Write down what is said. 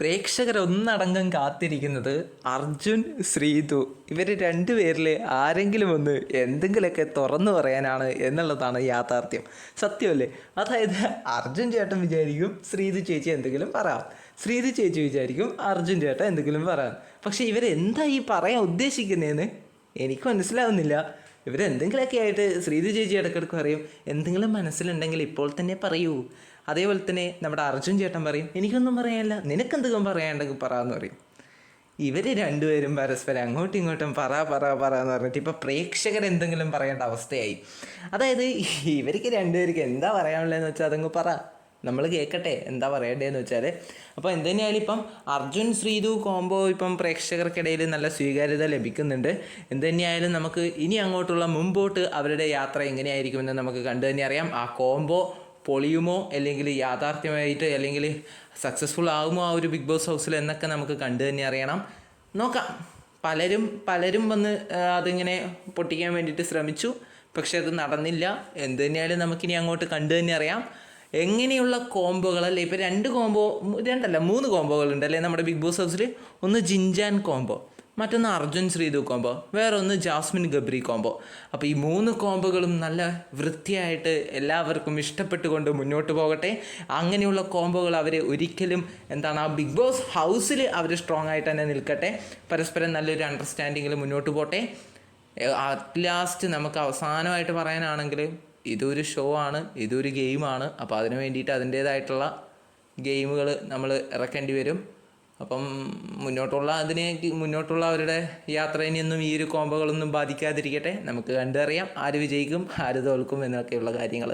പ്രേക്ഷകർ ഒന്നടങ്കം കാത്തിരിക്കുന്നത് അർജുൻ ശ്രീതു ഇവർ രണ്ടുപേരിൽ ആരെങ്കിലും ഒന്ന് എന്തെങ്കിലുമൊക്കെ തുറന്നു പറയാനാണ് എന്നുള്ളതാണ് യാഥാർത്ഥ്യം. സത്യമല്ലേ? അതായത് അർജുൻ ചേട്ടൻ വിചാരിക്കും ശ്രീതു ചേച്ചി എന്തെങ്കിലും പറയാം. ശ്രീതു ചേച്ചി വിചാരിക്കും അർജുൻ ചേട്ടൻ എന്തെങ്കിലും പറയാം. പക്ഷെ ഇവരെന്താ ഈ പറയാൻ ഉദ്ദേശിക്കുന്നതെന്ന് എനിക്ക് മനസ്സിലാവുന്നില്ല. ഇവരെന്തെങ്കിലുമൊക്കെ ആയിട്ട് ശ്രീതു ചേച്ചി ഇടയ്ക്കിടയ്ക്ക് പറയും. എന്തെങ്കിലും മനസ്സിലുണ്ടെങ്കിൽ ഇപ്പോൾ തന്നെ പറയൂ. അതേപോലെ തന്നെ നമ്മുടെ അർജുൻ ചേട്ടൻ പറയും എനിക്കൊന്നും പറയാനില്ല നിനക്കെന്തെങ്കിലും പറയാനുണ്ടെങ്കിൽ പറ എന്ന് പറയും. ഇവർ രണ്ടുപേരും പരസ്പരം അങ്ങോട്ടും ഇങ്ങോട്ടും പറ പറ പറ എന്ന് പറഞ്ഞിട്ട് ഇപ്പോൾ പ്രേക്ഷകർ എന്തെങ്കിലും പറയേണ്ട അവസ്ഥയായി. അതായത് ഇവർക്ക് രണ്ടുപേർക്ക് എന്താ പറയാനുള്ളതെന്ന് വെച്ചാൽ അതങ്ങ് പറ. നമ്മൾ കേൾക്കട്ടെ എന്താ പറയണ്ടേന്ന് വെച്ചാൽ അപ്പോൾ എന്തുതന്നെയായാലും ഇപ്പം അർജുൻ ശ്രീതു കോംബോ ഇപ്പം പ്രേക്ഷകർക്കിടയിൽ നല്ല സ്വീകാര്യത ലഭിക്കുന്നുണ്ട്. എന്തുതന്നെയായാലും നമുക്ക് ഇനി അങ്ങോട്ടുള്ള മുമ്പോട്ട് അവരുടെ യാത്ര എങ്ങനെയായിരിക്കുമെന്ന് നമുക്ക് കണ്ടു തന്നെ അറിയാം. ആ കോംബോ പൊളിയുമോ അല്ലെങ്കിൽ യാഥാർത്ഥ്യമായിട്ട് അല്ലെങ്കിൽ സക്സസ്ഫുൾ ആകുമോ ആ ഒരു ബിഗ് ബോസ് ഹൗസിൽ എന്നൊക്കെ നമുക്ക് കണ്ടു തന്നെ അറിയണം. നോക്കാം. പലരും പലരും വന്ന് അതിങ്ങനെ പൊട്ടിക്കാൻ വേണ്ടിയിട്ട് ശ്രമിച്ചു. പക്ഷെ അത് നടന്നില്ല. എന്ത് തന്നെയായാലും നമുക്കിനി അങ്ങോട്ട് കണ്ടു തന്നെ അറിയാം. എങ്ങനെയുള്ള കോംബോകൾ അല്ലേ? ഇപ്പോൾ രണ്ട് കോംബോ രണ്ടല്ല മൂന്ന് കോംബോകളുണ്ട് അല്ലേ? നമ്മുടെ ബിഗ് ബോസ് ഹൗസിൽ ഒന്ന് ജിൻജാൻ കോംബോ. മറ്റൊന്ന് അർജുൻ ശ്രീതു കോംബോ വേറെ ഒന്ന് ജാസ്മിൻ ഗബ്രി കോംബോ അപ്പോൾ ഈ മൂന്ന് കോംബോകളും നല്ല വൃത്തിയായിട്ട് എല്ലാവർക്കും ഇഷ്ടപ്പെട്ടുകൊണ്ട് മുന്നോട്ട് പോകട്ടെ. അങ്ങനെയുള്ള കോംബോകൾ അവർ ഒരിക്കലും എന്താണ് ആ ബിഗ് ബോസ് ഹൗസിൽ അവർ സ്ട്രോങ് ആയിട്ട് തന്നെ നിൽക്കട്ടെ. പരസ്പരം നല്ലൊരു അണ്ടർസ്റ്റാൻഡിങ്ങിൽ മുന്നോട്ട് പോട്ടെ. അറ്റ് ലാസ്റ്റ് നമുക്ക് അവസാനമായിട്ട് പറയാനാണെങ്കിൽ ഇതൊരു ഷോ ആണ് ഇതൊരു ഗെയിമാണ് അപ്പോൾ അതിന് വേണ്ടിയിട്ട് അതിന്റേതായിട്ടുള്ള ഗെയിമുകൾ നമ്മൾ ഇറക്കേണ്ടി വരും. അപ്പം മുന്നോട്ടുള്ള അതിനെ മുന്നോട്ടുള്ള അവരുടെ യാത്ര ഇനിയൊന്നും ഈ ഒരു കോമ്പകളൊന്നും ബാധിക്കാതിരിക്കട്ടെ. നമുക്ക് കണ്ടറിയാം ആര് വിജയിക്കും ആര് തോൽക്കും എന്നൊക്കെയുള്ള കാര്യങ്ങൾ